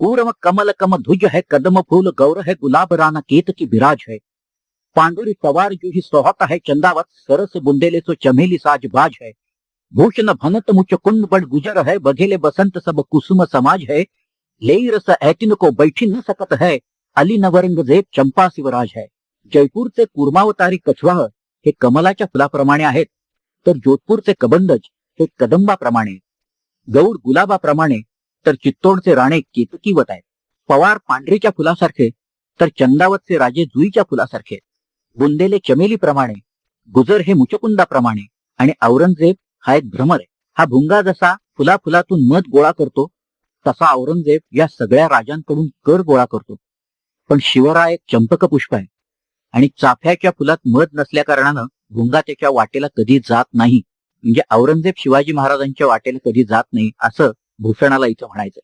कूर्म कमल कम ध्वज है कदम फूल गौर है गुलाब राना केत की विराज है। पांडुरी सवार जो ही सोहता है चंदावत सरस बुंदेले सो चमेली साज बाज है। भूषण भनत मुच कुंड बड़ गुजर है बघेले बसंत सब कुसुम समाज है। लेई रस ऐतिन को बैठी न सकत है अली नवरंगजेब चंपा शिवराज है। जयपूरचे कुर्मावतारी कछवाह हे कमलाच्या फुलाप्रमाणे आहेत तर जोधपूरचे कबंदज हे कदंबाप्रमाणे। गौड गुलाबाप्रमाणे तर चित्तोडचे राणे केतकीवत आहेत. पवार पांढरीच्या फुलासारखे तर चंदावतचे राजे जुईच्या फुलासारखे. बुंदेले चमेलीप्रमाणे गुजर हे मुचकुंदाप्रमाणे आणि औरंगजेब हा एक भ्रमर आहे. हा भुंगा जसा फुला फुलातून मध गोळा करतो तसा औरंगजेब या सगळ्या राजांकडून कर गोळा करतो. पण शिवराय एक चंपक पुष्प आहे आणि चाफ्याच्या फुलात मध नसल्या कारणानं भुंगा त्याच्या वाटेला कधी जात नाही. म्हणजे औरंगजेब शिवाजी महाराजांच्या वाटेला कधी जात नाही असं भूषणाला इथं म्हणायचंय.